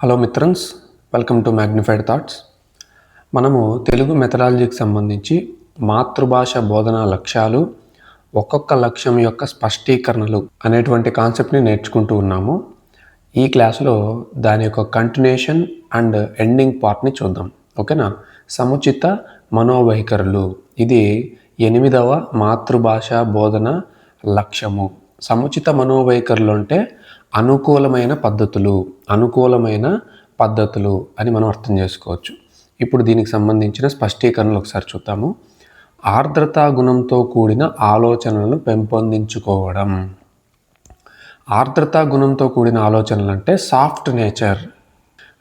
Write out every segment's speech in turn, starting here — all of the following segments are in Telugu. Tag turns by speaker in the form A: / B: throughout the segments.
A: హలో మిత్రన్స్ వెల్కమ్ టు మ్యాగ్నిఫైడ్ థాట్స్ మనము తెలుగు మెథడాలజీకి సంబంధించి మాతృభాష బోధనా లక్ష్యాలు ఒక్కొక్క లక్ష్యం యొక్క స్పష్టీకరణలు అనేటువంటి కాన్సెప్ట్ని నేర్చుకుంటూ ఉన్నాము. ఈ క్లాసులో దాని యొక్క కంటిన్యూషన్ అండ్ ఎండింగ్ పార్ట్ని చూద్దాం. ఓకేనా? సముచిత మనోవైఖరులు. ఇది ఎనిమిదవ మాతృభాష బోధన లక్ష్యము. సముచిత మనోవైఖరులు అంటే అనుకూలమైన పద్ధతులు అనుకూలమైన పద్ధతులు అని మనం అర్థం చేసుకోవచ్చు. ఇప్పుడు దీనికి సంబంధించిన స్పష్టీకరణలు ఒకసారి చూద్దాము. ఆర్ద్రతా గుణంతో కూడిన ఆలోచనలను పెంపొందించుకోవడం. ఆర్ద్రతా గుణంతో కూడిన ఆలోచనలు అంటే సాఫ్ట్ నేచర్.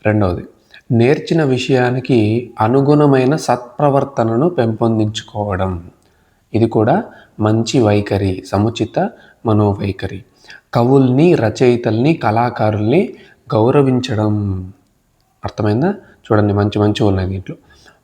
A: రెండవది నేర్చిన విషయానికి అనుగుణమైన సత్ప్రవర్తనను పెంపొందించుకోవడం. ఇది కూడా మంచి వైఖరి సముచిత మనోవైఖరి. కవుల్ని రచయితల్ని కళాకారుల్ని గౌరవించడం. అర్థమైందా? చూడండి మంచి మంచి ఉన్నాయి దీంట్లో.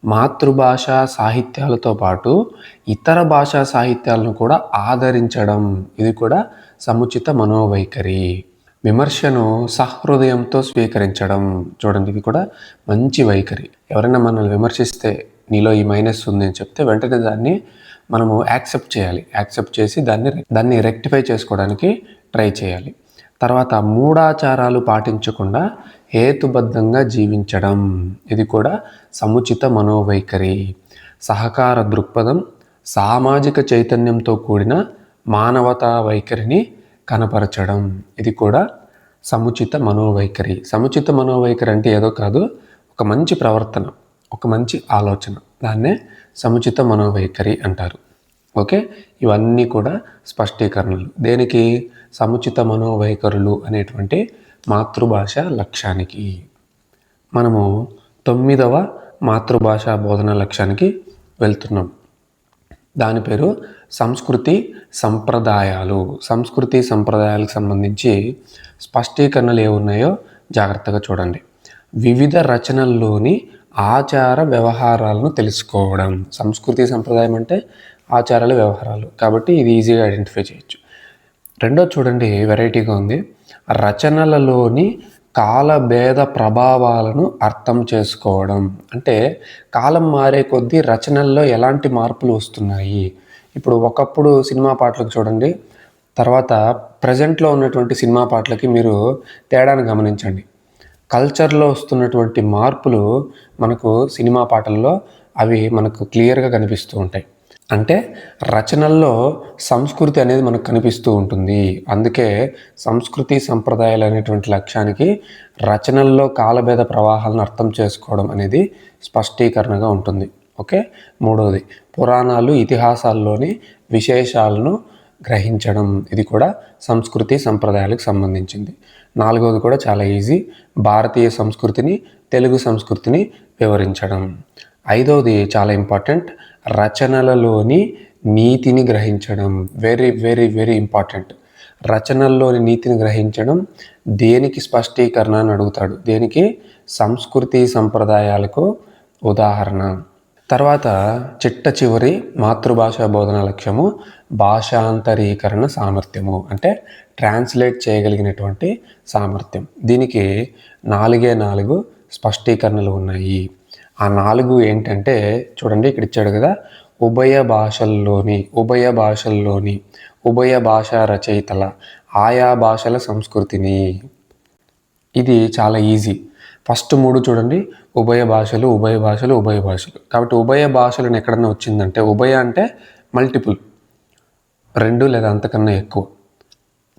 A: మాతృభాష సాహిత్యాలతో పాటు ఇతర భాషా సాహిత్యాలను కూడా ఆదరించడం. ఇది కూడా సముచిత మనోవైఖరి. విమర్శను సహృదయంతో స్వీకరించడం. చూడండి ఇది కూడా మంచి వైఖరి. ఎవరైనా మనల్ని విమర్శిస్తే నీలో ఈ మైనస్ ఉంది అని చెప్తే వెంటనే దాన్ని మనము యాక్సెప్ట్ చేయాలి. యాక్సెప్ట్ చేసి దాన్ని దాన్ని రెక్టిఫై చేసుకోవడానికి ట్రై చేయాలి. తర్వాత మూఢాచారాలు పాటించకుండా హేతుబద్ధంగా జీవించడం. ఇది కూడా సముచిత మనోవైఖరి. సహకార దృక్పథం సామాజిక చైతన్యంతో కూడిన మానవతా వైఖరిని కనపరచడం. ఇది కూడా సముచిత మనోవైఖరి. సముచిత మనోవైఖరి అంటే ఏదో కాదు ఒక మంచి ప్రవర్తన ఒక మంచి ఆలోచన. దాన్నే సముచిత మనోవైఖరి అంటారు. ఓకే? ఇవన్నీ కూడా స్పష్టీకరణలు. దేనికి? సముచిత మనోవైఖరులు అనేటువంటి మాతృభాష లక్ష్యానికి. మనము తొమ్మిదవ మాతృభాష బోధన లక్ష్యానికి వెళ్తున్నాం. దాని పేరు సంస్కృతి సంప్రదాయాలు. సంస్కృతి సంప్రదాయాలకు సంబంధించి స్పష్టీకరణలు ఏమున్నాయో జాగ్రత్తగా చూడండి. వివిధ రచనల్లోని ఆచార వ్యవహారాలను తెలుసుకోవడం. సంస్కృతి సంప్రదాయం అంటే ఆచారాలు వ్యవహారాలు. కాబట్టి ఇది ఈజీగా ఐడెంటిఫై చేయొచ్చు. రెండో చూడండి వెరైటీగా ఉంది. రచనలలోని కాలభేద ప్రభావాలను అర్థం చేసుకోవడం. అంటే కాలం మారే కొద్దీ రచనల్లో ఎలాంటి మార్పులు వస్తున్నాయి? ఇప్పుడు ఒకప్పుడు సినిమా పాటలకు చూడండి తర్వాత ప్రజెంట్లో ఉన్నటువంటి సినిమా పాటలకి మీరు తేడాను గమనించండి. కల్చర్లో వస్తున్నటువంటి మార్పులు మనకు సినిమా పాటల్లో అవి మనకు క్లియర్గా కనిపిస్తూ ఉంటాయి. అంటే రచనల్లో సంస్కృతి అనేది మనకు కనిపిస్తూ ఉంటుంది. అందుకే సంస్కృతి సంప్రదాయాలు అనేటువంటి లక్ష్యానికి రచనల్లో కాలభేద ప్రవాహాలను అర్థం చేసుకోవడం అనేది స్పష్టీకరణగా ఉంటుంది. ఓకే? మూడవది పురాణాలు ఇతిహాసాల్లోని విశేషాలను గ్రహించడం. ఇది కూడా సంస్కృతి సంప్రదాయాలకు సంబంధించింది. నాలుగవది కూడా చాలా ఈజీ భారతీయ సంస్కృతిని తెలుగు సంస్కృతిని వివరించడం. ఐదవది చాలా ఇంపార్టెంట్. రచనలలోని నీతిని గ్రహించడం వెరీ వెరీ వెరీ ఇంపార్టెంట్. రచనల్లోని నీతిని గ్రహించడం దేనికి స్పష్టీకరణ అని అడుగుతాడు. దేనికి? సంస్కృతి సంప్రదాయాలకు ఉదాహరణ. తర్వాత చిట్ట చివరి మాతృభాష బోధన లక్ష్యము భాషాంతరీకరణ సామర్థ్యము అంటే ట్రాన్స్లేట్ చేయగలిగినటువంటి సామర్థ్యం. దీనికి నాలుగే నాలుగు స్పష్టీకరణలు ఉన్నాయి. ఆ నాలుగు ఏంటంటే చూడండి ఇక్కడ ఇచ్చాడు కదా ఉభయ భాషల్లోని ఉభయ భాషల్లోని ఉభయ భాషా రచయితల ఆయా భాషల సంస్కృతిని. ఇది చాలా ఈజీ. ఫస్ట్ మూడు చూడండి ఉభయ భాషలు ఉభయ భాషలు ఉభయ భాషలు. కాబట్టి ఉభయ భాషలను ఎక్కడన్నా వచ్చిందంటే ఉభయ అంటే మల్టిపుల్. రెండు లేదా అంతకన్నా ఎక్కువ.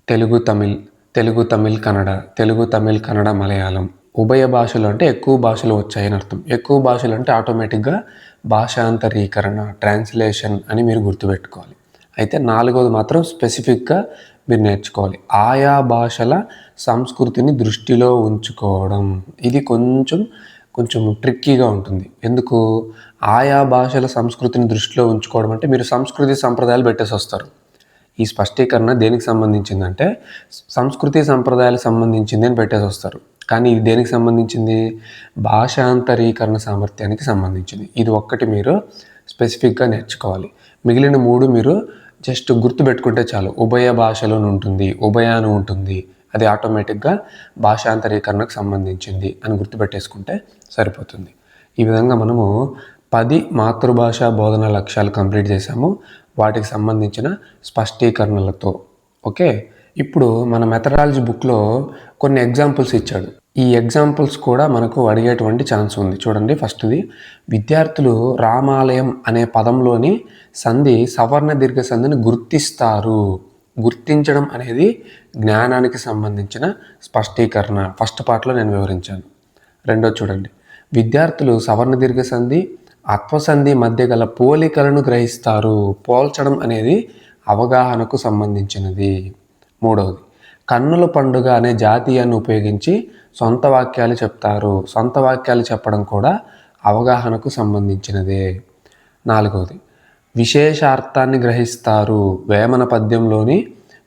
A: తెలుగు తమిళ్ తెలుగు తమిళ్ కన్నడ తెలుగు తమిళ్ కన్నడ మలయాళం. ఉభయ భాషలు అంటే ఎక్కువ భాషలు వచ్చాయని అర్థం. ఎక్కువ భాషలు అంటే ఆటోమేటిక్గా భాషాంతరీకరణ ట్రాన్స్లేషన్ అని మీరు గుర్తుపెట్టుకోవాలి. అయితే నాలుగోది మాత్రం స్పెసిఫిక్గా మీరు నేర్చుకోవాలి. ఆయా భాషల సంస్కృతిని దృష్టిలో ఉంచుకోవడం. ఇది కొంచెం కొంచెం ట్రిక్కీగా ఉంటుంది. ఎందుకు? ఆయా భాషల సంస్కృతిని దృష్టిలో ఉంచుకోవడం అంటే మీరు సంస్కృతి సంప్రదాయాలు పెట్టేసి వస్తారు. ఈ స్పష్టీకరణ దేనికి సంబంధించిందంటే సంస్కృతి సంప్రదాయాలకు సంబంధించింది అని పెట్టేసి వస్తారు. కానీ ఇది దేనికి సంబంధించింది? భాషాంతరీకరణ సామర్థ్యానికి సంబంధించింది. ఇది ఒక్కటి మీరు స్పెసిఫిక్గా నేర్చుకోవాలి. మిగిలిన మూడు మీరు జస్ట్ గుర్తుపెట్టుకుంటే చాలు. ఉభయ భాషలోను ఉంటుంది ఉభయాను ఉంటుంది. అది ఆటోమేటిక్గా భాషాంతరీకరణకు సంబంధించింది అని గుర్తుపెట్టేసుకుంటే సరిపోతుంది. ఈ విధంగా మనము పది మాతృభాష బోధన లక్ష్యాలు కంప్లీట్ చేసాము వాటికి సంబంధించిన స్పష్టీకరణలతో ఓకే? ఇప్పుడు మన మెథడాలజీ బుక్లో కొన్ని ఎగ్జాంపుల్స్ ఇచ్చాడు. ఈ ఎగ్జాంపుల్స్ కూడా మనకు అడిగేటువంటి ఛాన్స్ ఉంది. చూడండి ఫస్ట్ది విద్యార్థులు రామాలయం అనే పదంలోని సంధి సవర్ణ దీర్ఘ సంధిని గుర్తిస్తారు. గుర్తించడం అనేది జ్ఞానానికి సంబంధించిన స్పష్టీకరణ. ఫస్ట్ పార్ట్లో నేను వివరించాను. రెండో చూడండి విద్యార్థులు సవర్ణ దీర్ఘ సంధి అత్వసంధి మధ్య గల పోలికలను గ్రహిస్తారు. పోల్చడం అనేది అవగాహనకు సంబంధించినది. మూడవది కన్నుల పండుగ అనే జాతీయాన్ని ఉపయోగించి సొంత వాక్యాలు చెప్తారు. సొంత వాక్యాలు చెప్పడం కూడా అవగాహనకు సంబంధించినదే. నాలుగవది విశేష అర్థాన్ని గ్రహిస్తారు. వేమన పద్యంలోని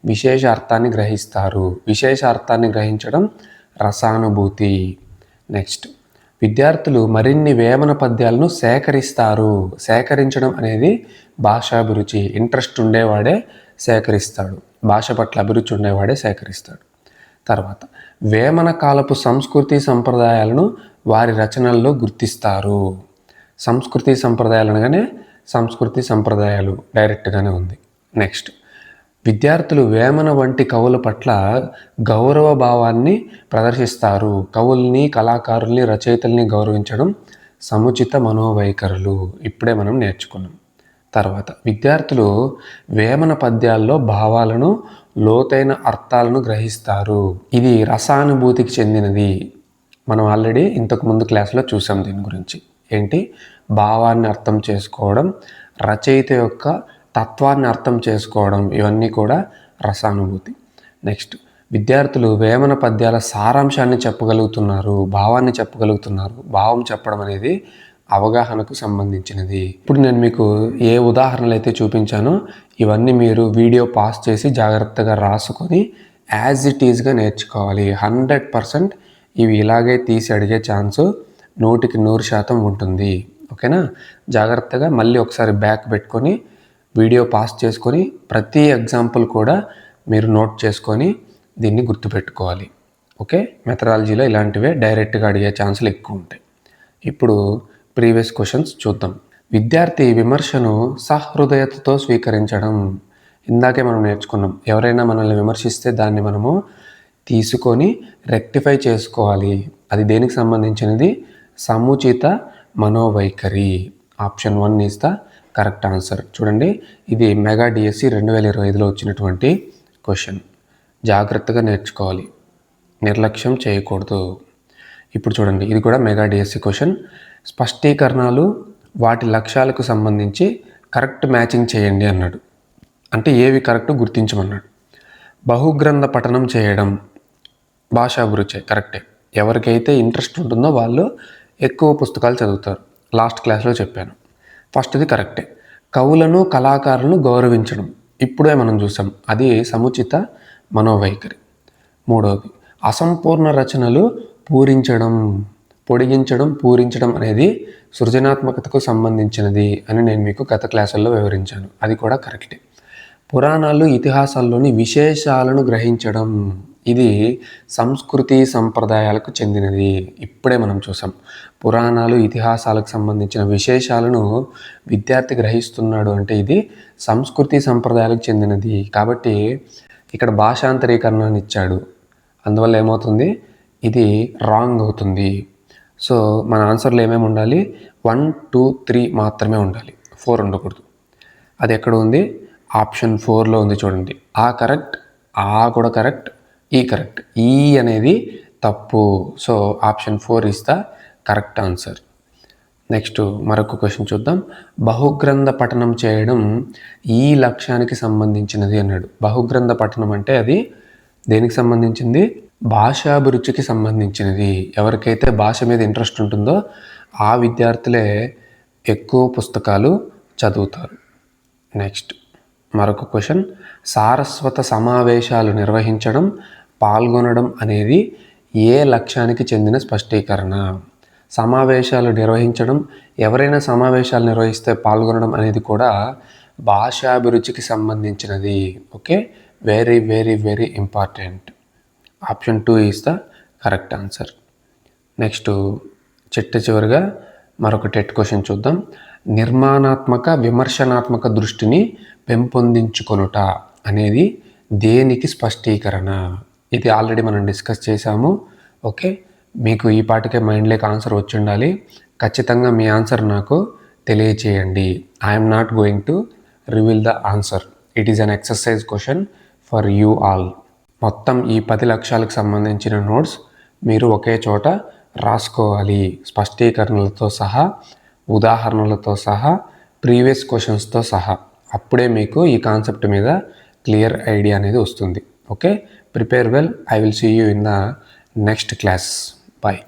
A: విశేష అర్థాన్ని గ్రహిస్తారు. విశేష అర్థాన్ని గ్రహించడం రసానుభూతి. నెక్స్ట్ విద్యార్థులు మరిన్ని వేమన పద్యాలను సేకరిస్తారు. సేకరించడం అనేది భాషాభిరుచి ఇంట్రెస్ట్ ఉండేవాడే సేకరిస్తాడు. భాష పట్ల అభిరుచి ఉండేవాడే సేకరిస్తాడు. తర్వాత వేమన కాలపు సంస్కృతి సంప్రదాయాలను వారి రచనల్లో గుర్తిస్తారు. సంస్కృతి సంప్రదాయాలు అనగానే సంస్కృతి సంప్రదాయాలు డైరెక్ట్గానే ఉంది. నెక్స్ట్ విద్యార్థులు వేమన వంటి కవుల పట్ల గౌరవ భావాన్ని ప్రదర్శిస్తారు. కవుల్ని కళాకారుల్ని రచయితల్ని గౌరవించడం సముచిత మనోవైఖరులు. ఇప్పుడే మనం నేర్చుకున్నాం. తర్వాత విద్యార్థులు వేమన పద్యాల్లో భావాలను లోతైన అర్థాలను గ్రహిస్తారు. ఇది రసానుభూతికి చెందినది. మనం ఆల్రెడీ ఇంతకుముందు క్లాస్లో చూసాం దీని గురించి. ఏంటి? భావాన్ని అర్థం చేసుకోవడం రచయిత యొక్క తత్వాన్ని అర్థం చేసుకోవడం ఇవన్నీ కూడా రసానుభూతి. నెక్స్ట్ విద్యార్థులు వేమన పద్యాల సారాంశాన్ని చెప్పగలుగుతున్నారు భావాన్ని చెప్పగలుగుతున్నారు. భావం చెప్పడం అనేది అవగాహనకు సంబంధించినది. ఇప్పుడు నేను మీకు ఏ ఉదాహరణలు అయితే చూపించానో ఇవన్నీ మీరు వీడియో పాస్ చేసి జాగ్రత్తగా రాసుకొని యాజ్ ఇట్ ఈజ్గా నేర్చుకోవాలి. హండ్రెడ్ పర్సెంట్ ఇవి ఇలాగే తీసి అడిగే ఛాన్సు నూటికి నూరు శాతం ఉంటుంది. ఓకేనా? జాగ్రత్తగా మళ్ళీ ఒకసారి బ్యాక్ పెట్టుకొని వీడియో పాస్ చేసుకొని ప్రతి ఎగ్జాంపుల్ కూడా మీరు నోట్ చేసుకొని దీన్ని గుర్తుపెట్టుకోవాలి. ఓకే? మెథడాలజీలో ఇలాంటివే డైరెక్ట్గా అడిగే ఛాన్సులు ఎక్కువ ఉంటాయి. ఇప్పుడు ప్రీవియస్ క్వశ్చన్స్ చూద్దాం. విద్యార్థి విమర్శను సహృదయతతో స్వీకరించడం. ఇందాకే మనం నేర్చుకున్నాం. ఎవరైనా మనల్ని విమర్శిస్తే దాన్ని మనము తీసుకొని రెక్టిఫై చేసుకోవాలి. అది దేనికి సంబంధించినది? సముచిత మనోవైఖరి. Option one is the correct answer. చూడండి ఇది మెగా డిఎస్సి రెండు వేల ఇరవై ఐదులో వచ్చినటువంటి క్వశ్చన్. జాగ్రత్తగా నేర్చుకోవాలి. నిర్లక్ష్యం చేయకూడదు. ఇప్పుడు చూడండి ఇది కూడా మెగా డిఎస్సి క్వశ్చన్. స్పష్టీకరణలు వాటి లక్ష్యాలకు సంబంధించి కరెక్ట్ మ్యాచింగ్ చేయండి అన్నాడు. అంటే ఏవి కరెక్ట్ గుర్తించమన్నాడు. బహుగ్రంథ పఠనం చేయడం భాషాభిరుచే కరెక్టే. ఎవరికైతే ఇంట్రెస్ట్ ఉంటుందో వాళ్ళు ఎక్కువ పుస్తకాలు చదువుతారు. లాస్ట్ క్లాస్లో చెప్పాను. ఫస్ట్ది కరెక్టే. కవులను కళాకారులను గౌరవించడం. ఇప్పుడే మనం చూసాం. అది సముచిత మనోవైఖరి. మూడవది అసంపూర్ణ రచనలు పూరించడం. పొడిగించడం పూరించడం అనేది సృజనాత్మకతకు సంబంధించినది అని నేను మీకు గత క్లాసుల్లో వివరించాను. అది కూడా కరెక్టే. పురాణాలు ఇతిహాసాల్లోని విశేషాలను గ్రహించడం ఇది సంస్కృతి సంప్రదాయాలకు చెందినది. ఇప్పుడే మనం చూసాం. పురాణాలు ఇతిహాసాలకు సంబంధించిన విశేషాలను విద్యార్థి గ్రహిస్తున్నాడు అంటే ఇది సంస్కృతి సంప్రదాయాలకు చెందినది. కాబట్టి ఇక్కడ భాషాంతరీకరణని ఇచ్చాడు అందువల్ల ఏమవుతుంది? ఇది రాంగ్ అవుతుంది. సో మన ఆన్సర్లో ఏమేమి ఉండాలి? వన్ టూ త్రీ మాత్రమే ఉండాలి. ఫోర్ ఉండకూడదు. అది ఎక్కడ ఉంది? ఆప్షన్ ఫోర్లో ఉంది చూడండి. ఆ కరెక్ట్ ఆ కూడా కరెక్ట్ ఈ కరెక్ట్. ఈ అనేది తప్పు. So option four is the correct answer. Next మరొక క్వశ్చన్ చూద్దాం. బహుగ్రంథ పఠనం చేయడం ఈ లక్ష్యానికి సంబంధించినది అన్నాడు. బహుగ్రంథ పఠనం అంటే అది దేనికి సంబంధించింది? భాషాభిరుచికి సంబంధించినది. ఎవరికైతే భాష మీద ఇంట్రెస్ట్ ఉంటుందో ఆ విద్యార్థులే ఎక్కువ పుస్తకాలు చదువుతారు. నెక్స్ట్ మరొక క్వశ్చన్. సారస్వత సమావేశాలు నిర్వహించడం పాల్గొనడం అనేది ఏ లక్ష్యానికి చెందిన స్పష్టీకరణ? సమావేశాలు నిర్వహించడం ఎవరైనా సమావేశాలు నిర్వహిస్తే పాల్గొనడం అనేది కూడా భాషాభిరుచికి సంబంధించినది. Okay? Very very very important. Option two is the correct answer. Next చిట్ట చివరిగా మరొక టెట్ క్వశ్చన్ చూద్దాం. నిర్మాణాత్మక విమర్శనాత్మక దృష్టిని పెంపొందించుకొనుట అనేది దేనికి స్పష్టీకరణ? ఇది ఆల్రెడీ మనం డిస్కస్ చేశాము. ఓకే? మీకు ఈ పాటికే మైండ్లోకి ఆన్సర్ వచ్చి ఉండాలి ఖచ్చితంగా మీ ఆన్సర్ నాకు తెలియచేయండి. I'm not going to reveal the answer it is an exercise question for you all మొత్తం ఈ పది లక్షలకు సంబంధించిన నోట్స్ మీరు ఒకే చోట రాసుకోవాలి. స్పష్టీకరణలతో సహా ఉదాహరణలతో సహా ప్రీవియస్ క్వశ్చన్స్తో సహా. అప్పుడే మీకు ఈ కాన్సెప్ట్ మీద క్లియర్ ఐడియా అనేది వస్తుంది. Okay? Prepare well. I will see you in the next class. Bye